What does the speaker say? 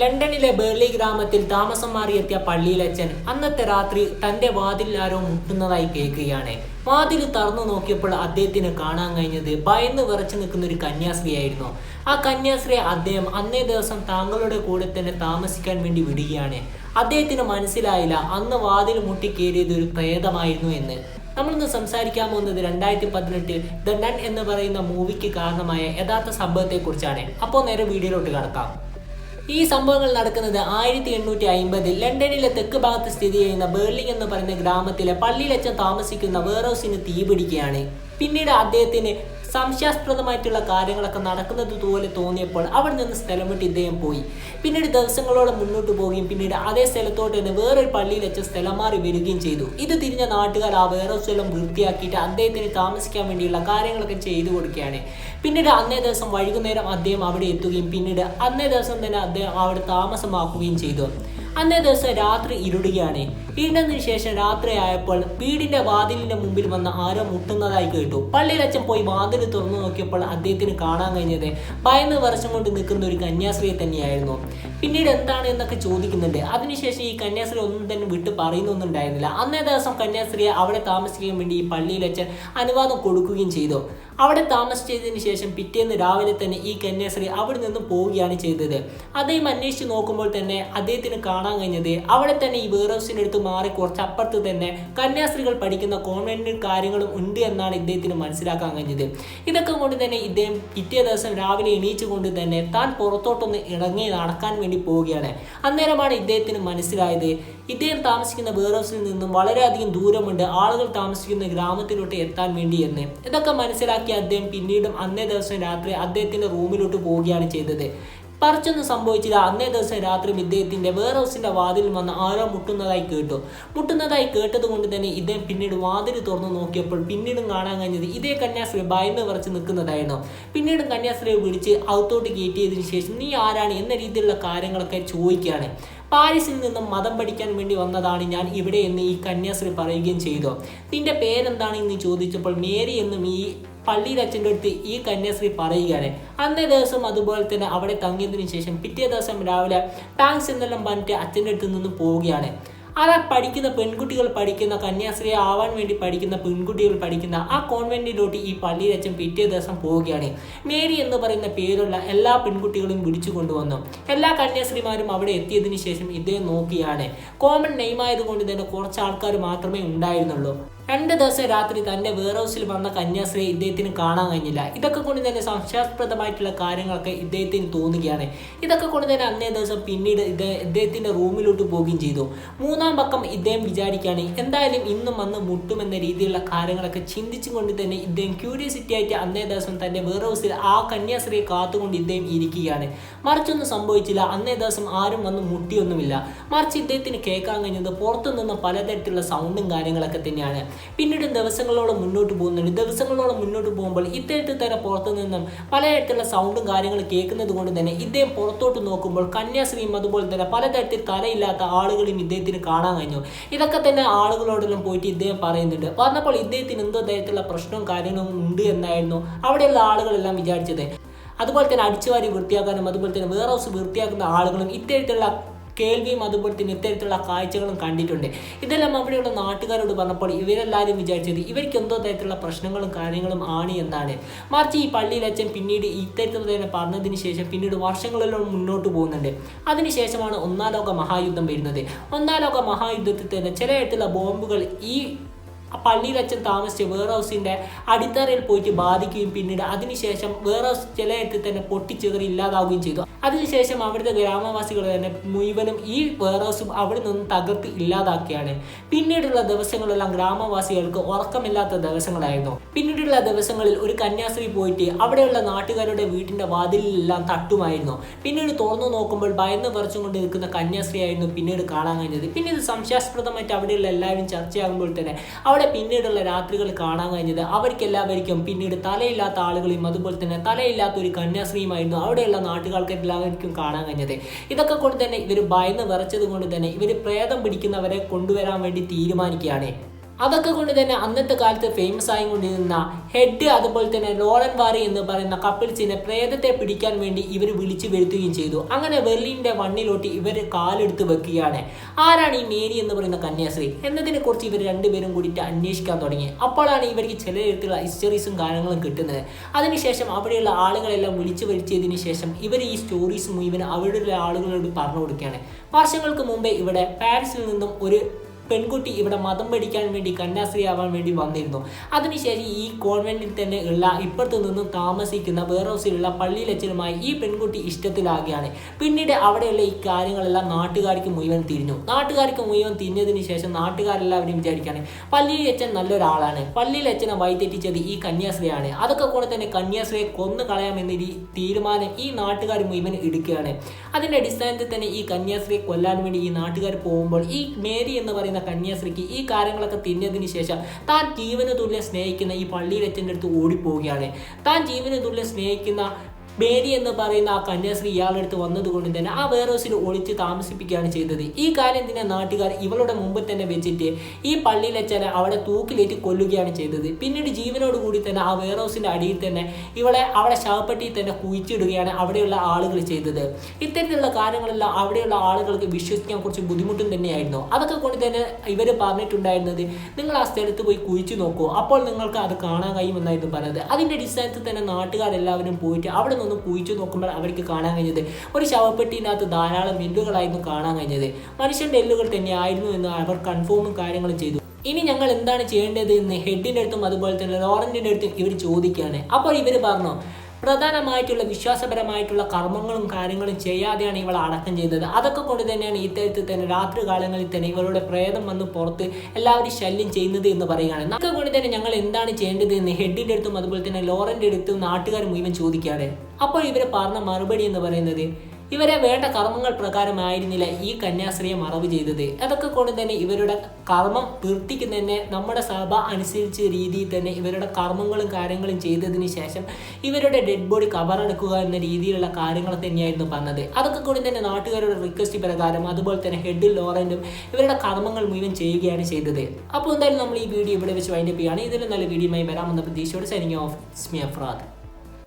ലണ്ടനിലെ ബേർലി ഗ്രാമത്തിൽ താമസം മാറിയെത്തിയ പള്ളിയിലച്ചൻ അന്നത്തെ രാത്രി തന്റെ വാതിൽ ആരോ മുട്ടുന്നതായി കേൾക്കുകയാണ്. വാതിൽ തറന്നു നോക്കിയപ്പോൾ അദ്ദേഹത്തിന് കാണാൻ കഴിഞ്ഞത് ഭയന്ന് വിറച്ചു നിൽക്കുന്ന ഒരു കന്യാസ്ത്രീയായിരുന്നു. ആ കന്യാസ്ത്രീയെ അദ്ദേഹം അന്നേ ദിവസം താങ്കളുടെ കൂടെ തന്നെ താമസിക്കാൻ വേണ്ടി വിടുകയാണ്. അദ്ദേഹത്തിന് മനസ്സിലായില്ല അന്ന് വാതിൽ മുട്ടി കയറിയത് ഒരു പ്രേതമായിരുന്നു എന്ന്. നമ്മളിന്ന് സംസാരിക്കാൻ പോകുന്നത് രണ്ടായിരത്തി പതിനെട്ടിൽ ദ നൺ എന്ന് പറയുന്ന മൂവിക്ക് കാരണമായ യഥാർത്ഥ സംഭവത്തെക്കുറിച്ചാണ്. അപ്പോൾ നേരെ വീഡിയോയിലോട്ട് കടക്കാം. ഈ സംഭവങ്ങൾ നടക്കുന്നത് ആയിരത്തി എണ്ണൂറ്റി അമ്പതിൽ ലണ്ടനിലെ തെക്ക് ഭാഗത്ത് സ്ഥിതി ചെയ്യുന്ന ബേർലിംഗ് എന്ന് പറയുന്ന ഗ്രാമത്തിലെ പള്ളിയിലച്ചൻ താമസിക്കുന്ന വേർഹൗസിന് തീപിടിക്കുകയാണ്. പിന്നീട് അദ്ദേഹത്തിന് സംശയാസ്പദമായിട്ടുള്ള കാര്യങ്ങളൊക്കെ നടക്കുന്നത് പോലെ തോന്നിയപ്പോൾ അവിടെ നിന്ന് സ്ഥലം വിട്ട് ഇദ്ദേഹം പോയി. പിന്നീട് ദിവസങ്ങളോളം മുന്നോട്ട് പോവുകയും പിന്നീട് അതേ സ്ഥലത്തോട്ട് തന്നെ വേറൊരു പള്ളിയിൽ വെച്ച് സ്ഥലം മാറി വരികയും ചെയ്തു. ഇത് തിരിഞ്ഞ നാട്ടുകാർ ആ വേറെ സ്ഥലം വൃത്തിയാക്കിയിട്ട് അദ്ദേഹത്തിന് താമസിക്കാൻ വേണ്ടിയുള്ള കാര്യങ്ങളൊക്കെ ചെയ്തു കൊടുക്കുകയാണ്. പിന്നീട് അന്നേ ദിവസം വൈകുന്നേരം അദ്ദേഹം അവിടെ എത്തുകയും പിന്നീട് അന്നേ ദിവസം തന്നെ അദ്ദേഹം അവിടെ താമസമാക്കുകയും ചെയ്തു. അന്നേ ദിവസം രാത്രി ഇരുടുകയാണ്. ഇരുണ്ടതിന് ശേഷം രാത്രി ആയപ്പോൾ വീടിന്റെ വാതിലിന്റെ മുമ്പിൽ വന്ന ആരോ മുട്ടുന്നതായി കേട്ടു. പള്ളിയിലച്ഛൻ പോയി വാതിൽ തുറന്നു നോക്കിയപ്പോൾ അദ്ദേഹത്തിന് കാണാൻ കഴിഞ്ഞത് ഭയന്ന് വർഷം കൊണ്ട് നിൽക്കുന്ന ഒരു കന്യാസ്ത്രീയെ തന്നെയായിരുന്നു. പിന്നീട് എന്താണ് എന്നൊക്കെ ചോദിക്കുന്നുണ്ട്. അതിനുശേഷം ഈ കന്യാസ്ത്രീ ഒന്നും തന്നെ വിട്ട് പറയുന്നൊന്നും ഉണ്ടായിരുന്നില്ല അന്നേ ദിവസം കന്യാസ്ത്രീയെ അവിടെ താമസിക്കാൻ വേണ്ടി ഈ പള്ളിയിലച്ഛൻ അനുവാദം കൊടുക്കുകയും ചെയ്തു. അവിടെ താമസിച്ചതിന് ശേഷം പിറ്റേന്ന് രാവിലെ തന്നെ ഈ കന്യാസ്ത്രീ അവിടെ നിന്ന് പോവുകയാണ് ചെയ്തത്. അദ്ദേഹം അന്വേഷിച്ച് നോക്കുമ്പോൾ തന്നെ അദ്ദേഹത്തിന് കാണാൻ കഴിഞ്ഞത് അവിടെ തന്നെ ഈ വേർ ഹൗസിന്റെ അടുത്ത് മാറി കുറച്ച് അപ്പുറത്ത് തന്നെ കന്യാസ്ത്രീകൾ പഠിക്കുന്ന കോൺവെന്റ് കാര്യങ്ങളും ഉണ്ട് എന്നാണ് ഇദ്ദേഹത്തിന് മനസ്സിലാക്കാൻ കഴിഞ്ഞത്. ഇതൊക്കെ കൊണ്ട് തന്നെ ഇദ്ദേഹം പിറ്റേ ദിവസം രാവിലെ എണീച്ചു കൊണ്ട് തന്നെ താൻ പുറത്തോട്ടൊന്ന് ഇറങ്ങി നടക്കാൻ വേണ്ടി പോവുകയാണ്. അന്നേരമാണ് ഇദ്ദേഹത്തിന് മനസ്സിലായത്. ഇദ്ദേഹം താമസിക്കുന്ന വേർ ഹൗസിൽ നിന്നും വളരെയധികം ദൂരമുണ്ട്. ആളുകൾ താമസിക്കുന്ന ഗ്രാമത്തിലോട്ട് എത്താൻ വേണ്ടി എന്ന് ഇതൊക്കെ മനസ്സിലാക്കി അദ്ദേഹം പിന്നീടും അന്നേ ദിവസം രാത്രി അദ്ദേഹത്തിന്റെ റൂമിലോട്ട് പോവുകയാണ് ചെയ്തത്. പറിച്ചൊന്നും സംഭവിച്ചില്ല. അന്നേ ദിവസം രാത്രി ഇദ്ദേഹത്തിന്റെ വേർ ഹൗസിന്റെ വാതിൽ വന്ന് ആരോ മുട്ടുന്നതായി കേട്ടു. മുട്ടുന്നതായി കേട്ടത് കൊണ്ട് തന്നെ ഇദ്ദേഹം പിന്നീട് വാതിൽ തുറന്നു നോക്കിയപ്പോൾ പിന്നീടും കാണാൻ കഴിഞ്ഞത് ഇതേ കന്യാസ്ത്രീ ഭയന്ന് വിറച്ച് നിൽക്കുന്നതായിരുന്നു. പിന്നീടും കന്യാസ്ത്രീയെ വിളിച്ച് അകത്തോട്ട് കയറ്റിയതിനു ശേഷം നീ ആരാണ്? എന്ന രീതിയിലുള്ള കാര്യങ്ങളൊക്കെ ചോദിക്കുകയാണ്. പാരീസിൽ നിന്നും മതം പഠിക്കാൻ വേണ്ടി വന്നതാണ് ഞാൻ ഇവിടെ എന്ന് ഈ കന്യാസ്ത്രീ പറയുകയും ചെയ്തു. നിന്റെ പേരെന്താണ് എന്ന് ചോദിച്ചപ്പോൾ മേരി എന്നും ഈ പള്ളിയിൽ അച്ഛന്റെ അടുത്ത് ഈ കന്യാസ്ത്രീ പറയുകയാണ്. അന്നേ ദിവസം അതുപോലെ തന്നെ അവിടെ തങ്ങിയതിനു ശേഷം പിറ്റേ ദിവസം രാവിലെ താങ്ക്സ് എന്നെല്ലാം പറഞ്ഞിട്ട് അച്ഛന്റെ അടുത്ത് നിന്ന് പോവുകയാണ്. അതാ പഠിക്കുന്ന പെൺകുട്ടികൾ പഠിക്കുന്ന കന്യാസ്ത്രീ ആവാൻ വേണ്ടി പഠിക്കുന്ന പെൺകുട്ടികൾ പഠിക്കുന്ന ആ കോൺവെന്റിലോട്ട് ഈ പള്ളിയിലച്ഛൻ പിറ്റേ ദിവസം പോവുകയാണ്. മേരി എന്ന് പറയുന്ന പേരുള്ള എല്ലാ പെൺകുട്ടികളും വിളിച്ചു കൊണ്ടുവന്നു. എല്ലാ കന്യാസ്ത്രീമാരും അവിടെ എത്തിയതിനു ശേഷം ഇദ്ദേഹം നോക്കിയാണ്. കോമൺ നെയ്മായതുകൊണ്ട് തന്നെ കുറച്ച് ആൾക്കാർ മാത്രമേ ഉണ്ടായിരുന്നുള്ളൂ. രണ്ട് ദിവസം രാത്രി തന്റെ വെയർ ഹൗസിൽ വന്ന കന്യാസ്ത്രീയെ ഇദ്ദേഹത്തിന് കാണാൻ കഴിഞ്ഞില്ല. ഇതൊക്കെ കൊണ്ട് തന്നെ സംശയാസ്പദമായിട്ടുള്ള കാര്യങ്ങളൊക്കെ ഇദ്ദേഹത്തിന് തോന്നുകയാണ്. ഇതൊക്കെ കൊണ്ട് തന്നെ അന്നേ ദിവസം പിന്നീട് ഇദ്ദേഹം ഇദ്ദേഹത്തിന്റെ റൂമിലോട്ട് പോവുകയും ചെയ്തു. മൂന്നാം പക്കം ഇദ്ദേഹം വിചാരിക്കുകയാണ് എന്തായാലും ഇന്നും വന്ന് മുട്ടുമെന്ന രീതിയിലുള്ള കാര്യങ്ങളൊക്കെ ചിന്തിച്ചുകൊണ്ട് തന്നെ ഇദ്ദേഹം ക്യൂരിയോസിറ്റി ആയിട്ട് അന്നേ ദിവസം തന്റെ വെയർ ഹൗസിൽ ആ കന്യാസ്ത്രീയെ കാത്തുകൊണ്ട് ഇദ്ദേഹം ഇരിക്കുകയാണ്. മറിച്ചൊന്നും സംഭവിച്ചില്ല. അന്നേ ദിവസം ആരും വന്ന് മുട്ടിയൊന്നുമില്ല. മറിച്ച് ഇദ്ദേഹത്തിന് കേൾക്കാൻ കഴിഞ്ഞത് പുറത്തു നിന്ന് പലതരത്തിലുള്ള സൗണ്ടും കാര്യങ്ങളൊക്കെ തന്നെയാണ്. പിന്നീട് ദിവസങ്ങളോളം മുന്നോട്ട് പോകുന്നുണ്ട്. ദിവസങ്ങളോളം മുന്നോട്ട് പോകുമ്പോൾ ഇദ്ദേഹത്തിൽ തന്നെ പുറത്തു നിന്നും പലതരത്തിലുള്ള സൗണ്ടും കാര്യങ്ങളും കേൾക്കുന്നത് കൊണ്ട് തന്നെ ഇദ്ദേഹം പുറത്തോട്ട് നോക്കുമ്പോൾ കന്യാസ്ത്രീയും അതുപോലെ തന്നെ പലതരത്തിൽ തലയില്ലാത്ത ആളുകളെയും ഇദ്ദേഹത്തിന് കാണാൻ കഴിഞ്ഞു. ഇതൊക്കെ തന്നെ ആളുകളോടെല്ലാം പോയിട്ട് ഇദ്ദേഹം പറയുന്നുണ്ട്. വന്നപ്പോൾ ഇദ്ദേഹത്തിന് എന്തോ തരത്തിലുള്ള പ്രശ്നവും കാര്യങ്ങളും ഉണ്ട് എന്നായിരുന്നു അവിടെയുള്ള ആളുകളെല്ലാം വിചാരിച്ചത്. അതുപോലെ തന്നെ അടിച്ചുവാരി വൃത്തിയാക്കാനും അതുപോലെ തന്നെ വേറെ ഹൗസ് വൃത്തിയാക്കുന്ന ആളുകളും ഇത്തരത്തിലുള്ള കേൾവിയും അതുപോലെ തന്നെ ഇത്തരത്തിലുള്ള കാഴ്ചകളും കണ്ടിട്ടുണ്ട്. ഇതെല്ലാം അവിടെയുള്ള നാട്ടുകാരോട് പറഞ്ഞപ്പോൾ ഇവരെല്ലാവരും വിചാരിച്ചത് ഇവർക്ക് എന്തോ തരത്തിലുള്ള പ്രശ്നങ്ങളും കാര്യങ്ങളും ആണ് എന്നാണ്. മറിച്ച് ഈ പള്ളിയിൽ അച്ഛൻ പിന്നീട് ഇത്തരത്തിൽ തന്നെ പറഞ്ഞതിന് ശേഷം പിന്നീട് വർഷങ്ങളെല്ലാം മുന്നോട്ട് പോകുന്നുണ്ട്. അതിനുശേഷമാണ് ഒന്നാം ലോക മഹായുദ്ധം വരുന്നത്. ഒന്നാം ലോക മഹായുദ്ധത്തിൽ തന്നെ ചില തരത്തിലുള്ള ബോംബുകൾ ഈ പള്ളിയിൽ അച്ഛൻ താമസിച്ച വെയർ ഹൗസിന്റെ അടിത്തറയിൽ പോയിട്ട് ബാധിക്കുകയും പിന്നീട് അതിനുശേഷം വെയർ ഹൗസ് ചിലയിടത്ത് തന്നെ പൊട്ടിച്ചെറി ഇല്ലാതാവുകയും ചെയ്തു. അതിനുശേഷം അവിടുത്തെ ഗ്രാമവാസികൾ തന്നെ മുഴുവനും ഈ വെയർ ഹൗസും അവിടെ നിന്നും തകർത്ത് ഇല്ലാതാക്കിയാണ് പിന്നീടുള്ള ദിവസങ്ങളെല്ലാം ഗ്രാമവാസികൾക്ക് ഉറക്കമില്ലാത്ത ദിവസങ്ങളായിരുന്നു. പിന്നീടുള്ള ദിവസങ്ങളിൽ ഒരു കന്യാസ്ത്രീ പോയിട്ട് അവിടെയുള്ള നാട്ടുകാരുടെ വീട്ടിന്റെ വാതിലിലെല്ലാം തട്ടുമായിരുന്നു. പിന്നീട് തുറന്നു നോക്കുമ്പോൾ ഭയന്ന് പറിച്ചും കൊണ്ട് നിൽക്കുന്ന കന്യാസ്ത്രീയായിരുന്നു പിന്നീട് കാണാൻ കഴിഞ്ഞത്. പിന്നീട് സംശയാസ്പദമായിട്ട് അവിടെയുള്ള എല്ലാവരും ചർച്ചയാകുമ്പോൾ തന്നെ അവിടെ പിന്നീടുള്ള രാത്രികൾ കാണാൻ കഴിഞ്ഞത് അവർക്ക് എല്ലാവർക്കും പിന്നീട് തലയില്ലാത്ത ആളുകളെയും അതുപോലെ തന്നെ തലയില്ലാത്ത ഒരു കന്യാസ്ത്രീയുമായിരുന്നു അവിടെയുള്ള നാട്ടുകാർക്ക് എല്ലാവർക്കും കാണാൻ കഴിഞ്ഞത്. ഇതൊക്കെ കൊണ്ട് തന്നെ ഇവർ ഭയന്ന് വിറച്ചത് കൊണ്ട് തന്നെ ഇവർ പ്രേതം പിടിക്കുന്നവരെ കൊണ്ടുവരാൻ വേണ്ടി തീരുമാനിക്കുകയാണ്. അതൊക്കെ കൊണ്ട് തന്നെ അന്നത്തെ കാലത്ത് ഫേമസ് ആയിക്കൊണ്ടിരുന്ന ഹെഡ് അതുപോലെ തന്നെ ലോറൻ വാറി എന്ന് പറയുന്ന കപ്പിൾസിനെ പ്രേതത്തെ പിടിക്കാൻ വേണ്ടി ഇവർ വിളിച്ചു വരുത്തുകയും ചെയ്തു. അങ്ങനെ വെർലിന്റെ വണ്ണിലോട്ട് ഇവർ കാലെടുത്ത് വെക്കുകയാണ്. ആരാണ് ഈ മേരി എന്ന് പറയുന്ന കന്യാശ്രീ എന്നതിനെ കുറിച്ച് ഇവർ രണ്ടുപേരും കൂടിയിട്ട് അന്വേഷിക്കാൻ തുടങ്ങി. അപ്പോഴാണ് ഇവർക്ക് ചില തരത്തിലുള്ള ഹിസ്റ്ററീസും കാര്യങ്ങളും കിട്ടുന്നത്. അതിനുശേഷം അവിടെയുള്ള ആളുകളെല്ലാം വിളിച്ചു വരുത്തിയതിനു ശേഷം ഇവർ ഈ സ്റ്റോറീസ് മുഴുവൻ അവിടെയുള്ള ആളുകളോട് പറഞ്ഞു കൊടുക്കുകയാണ്. വർഷങ്ങൾക്ക് മുമ്പേ ഇവിടെ പാരീസിൽ നിന്നും ഒരു പെൺകുട്ടി ഇവിടെ മതം പഠിക്കാൻ വേണ്ടി കന്യാസ്ത്രീ ആവാൻ വേണ്ടി വന്നിരുന്നു. അതിനുശേഷം ഈ കോൺവെന്റിൽ തന്നെ ഉള്ള ഇപ്പുറത്ത് നിന്നും താമസിക്കുന്ന വേറെ ഹൗസിലുള്ള ഈ പെൺകുട്ടി ഇഷ്ടത്തിലാകുകയാണ്. പിന്നീട് അവിടെയുള്ള ഈ കാര്യങ്ങളെല്ലാം നാട്ടുകാർക്ക് മുഴുവൻ തിരിഞ്ഞു. നാട്ടുകാർക്ക് മുഴുവൻ തിരിഞ്ഞതിന് ശേഷം നാട്ടുകാരെല്ലാവരും വിചാരിക്കുകയാണ് പള്ളിയിലച്ഛൻ നല്ലൊരാളാണ്. പള്ളിയിലച്ഛനെ വഴിതെറ്റിച്ചത് ഈ കന്യാസ്ത്രീയാണ്. അതൊക്കെ കൂടെ തന്നെ കന്യാസ്ത്രീയെ കൊന്നു കളയാമെന്ന തീരുമാനം ഈ നാട്ടുകാർ മുഴുവൻ എടുക്കുകയാണ്. അതിന്റെ അടിസ്ഥാനത്തിൽ തന്നെ ഈ കന്യാസ്ത്രീയെ കൊല്ലാൻ വേണ്ടി ഈ നാട്ടുകാർ പോകുമ്പോൾ ഈ മേരി എന്ന് പറയുന്ന കന്യാസ്ത്രീക്ക് ഈ കാര്യങ്ങളൊക്കെ തിന്നതിന് ശേഷം താൻ ജീവന തുല്യം സ്നേഹിക്കുന്ന ഈ പള്ളിയിലെത്തിന്റെ അടുത്ത് ഓടിപ്പോവുകയാണ്. താൻ ജീവന തുല്യം സ്നേഹിക്കുന്ന മേരി എന്ന് പറയുന്ന ആ കന്യാസ്ത്രീ ഇയാളുടെ അടുത്ത് വന്നതുകൊണ്ട് തന്നെ ആ വെയർ ഹൗസിൽ ഒളിച്ച് താമസിപ്പിക്കുകയാണ് ചെയ്തത്. ഈ കാര്യം തന്നെ നാട്ടുകാർ ഇവളുടെ മുമ്പ് തന്നെ വെച്ചിട്ട് ഈ പള്ളിയിലച്ഛനെ അവളെ തൂക്കിലേറ്റ് കൊല്ലുകയാണ് ചെയ്തത്? പിന്നീട് ജീവനോട് കൂടി തന്നെ ആ ഹൗസിന്റെ അടിയിൽ തന്നെ ഇവളെ അവളെ ശവപ്പെട്ടിയിൽ തന്നെ കുഴിച്ചിടുകയാണ് അവിടെയുള്ള ആളുകൾ ചെയ്തത്. ഇത്തരത്തിലുള്ള കാര്യങ്ങളെല്ലാം അവിടെയുള്ള ആളുകൾക്ക് വിശ്വസിക്കാൻ കുറച്ച് ബുദ്ധിമുട്ടും തന്നെയായിരുന്നു. അതൊക്കെ കൊണ്ട് തന്നെ ഇവർ പറഞ്ഞിട്ടുണ്ടായിരുന്നത് നിങ്ങൾ ആ സ്ഥലത്ത് പോയി കുഴിച്ചു നോക്കൂ. അപ്പോൾ നിങ്ങൾക്ക് അത് കാണാൻ കഴിയുമെന്നായിരുന്നു പറഞ്ഞത്. അതിന്റെ അടിസ്ഥാനത്തിൽ തന്നെ നാട്ടുകാരെല്ലാവരും പോയിട്ട് അവിടെ നിന്ന് കുഴിച്ചു നോക്കുമ്പോൾ അവർക്ക് കാണാൻ കഴിഞ്ഞത്. ഒരു ശവപ്പെട്ടിനകത്ത് ധാരാളം എല്ലുകളായിരുന്നു കാണാൻ കഴിഞ്ഞത്. മനുഷ്യന്റെ എല്ലുകൾ തന്നെയായിരുന്നു എന്ന് അവർ കൺഫേമും കാര്യങ്ങളും ചെയ്തു. ഇനി ഞങ്ങൾ എന്താണ് ചെയ്യേണ്ടത് എന്ന് ഹെഡിന്റെ അടുത്തും അതുപോലെ തന്നെ ലോറന്റിന്റെ അടുത്തും ഇവർ ചോദിക്കുകയാണ്. അപ്പോൾ ഇവർ പറഞ്ഞു പ്രധാനമായിട്ടുള്ള വിശ്വാസപരമായിട്ടുള്ള കർമ്മങ്ങളും കാര്യങ്ങളും ചെയ്യാതെയാണ് ഇവൾ അടക്കം ചെയ്തത്. അതൊക്കെ കൊണ്ട് തന്നെയാണ് ഇത്തരത്തിൽ തന്നെ രാത്രി കാലങ്ങളിൽ തന്നെ ഇവളുടെ പ്രേതം വന്ന് പുറത്ത് എല്ലാവരും ശല്യം ചെയ്യുന്നത് എന്ന് പറയുകയാണ്. അതൊക്കെ കൊണ്ട് തന്നെ ഞങ്ങൾ എന്താണ് ചെയ്യേണ്ടത് എന്ന് ഹെഡിന്റെ അടുത്തും അതുപോലെ തന്നെ ലോറന്റെ അടുത്തും നാട്ടുകാർ മുഴുവൻ ചോദിക്കാതെ. അപ്പോൾ ഇവരെ പറഞ്ഞ മറുപടി എന്ന് പറയുന്നത് ഇവരെ വേണ്ട കർമ്മങ്ങൾ പ്രകാരമായിരുന്നില്ല ഈ കന്യാസ്ത്രീയെ മറവ് ചെയ്തത്. അതൊക്കെ കൊണ്ട് തന്നെ ഇവരുടെ കർമ്മം പൂർത്തിക്ക് തന്നെ നമ്മുടെ സഭ അനുസരിച്ച രീതിയിൽ തന്നെ ഇവരുടെ കർമ്മങ്ങളും കാര്യങ്ങളും ചെയ്തതിന് ശേഷം ഇവരുടെ ഡെഡ് ബോഡി കവറെടുക്കുക എന്ന രീതിയിലുള്ള കാര്യങ്ങൾ തന്നെയായിരുന്നു പറഞ്ഞത് അതൊക്കെ കൊണ്ട് തന്നെ നാട്ടുകാരുടെ റിക്വസ്റ്റ് പ്രകാരം അതുപോലെ തന്നെ ഹെഡ് ലോറന്റും ഇവരുടെ കർമ്മങ്ങൾ മുഴുവൻ ചെയ്യുകയാണ് ചെയ്തത്. അപ്പോൾ എന്തായാലും നമ്മൾ ഈ വീഡിയോ ഇവിടെ വെച്ച് വൈൻഡപ്പ് ചെയ്യുകയാണ്. ഇതിലും നല്ല വീഡിയോയുമായി വരാമെന്ന പ്രതീക്ഷയോട് സൈനിങ് ഓഫ് സ്മി അഫ്രാദ്